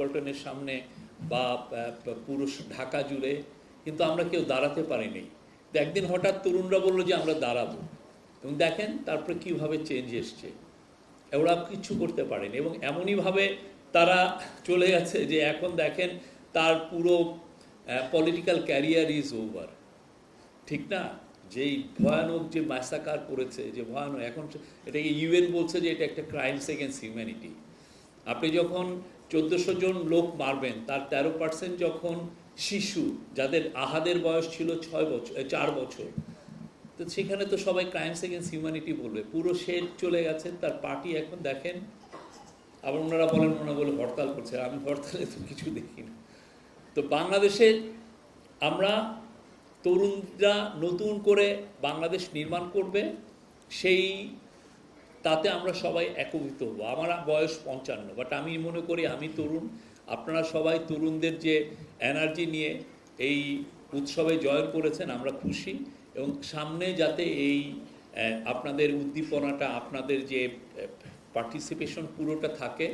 পল্টনের সামনে বা পুরো ঢাকা জুড়ে, কিন্তু আমরা কেউ দাঁড়াতে পারিনি। একদিন হঠাৎ তরুণরা বলল যে আমরা দাঁড়াবো। এবং দেখেন তারপরে কীভাবে চেঞ্জ এসছে। ওরা কিচ্ছু করতে পারেনি এবং এমনইভাবে তারা চলে গেছে যে এখন দেখেন তার পুরো পলিটিক্যাল ক্যারিয়ার ইজ ওভার ঠিক না? যেই ভয়ানক যে ম্যাসাকার করেছে, যে ভয়ানক, এখন এটাকে ইউএন বলছে যে এটা একটা ক্রাইমস এগেন্স্ট হিউম্যানিটি আপনি যখন চোদ্দোশো জন লোক মারবেন, তার তেরো পার্সেন্ট যখন শিশু, যাদের আহাদের বয়স ছিল ছয় বছর চার বছর। তো সেখানে তো সবাই ক্রাইমস এগেন্স্ট হিউম্যানিটি বলবে। পুরো শেড চলে গেছে, তার পার্টি এখন দেখেন, আবার ওনারা বলেন ওনারা বলে হরতাল করছে, আমি হরতালে তো কিছু দেখি না। তো বাংলাদেশে আমরা তরুণরা নতুন করে বাংলাদেশ নির্মাণ করবে, সেই তাতে আমরা সবাই একভূত হব। আমার বয়স পঞ্চান্ন বাট আমি মনে করি আমি তরুণ। আপনারা সবাই তরুণদের যে এনার্জি নিয়ে এই উৎসবে জয়েন করেছেন, আমরা খুশি। এবং সামনে যাতে এই আপনাদের উদ্দীপনাটা, আপনাদের যে পার্টিসিপেশন পুরোটা থাকে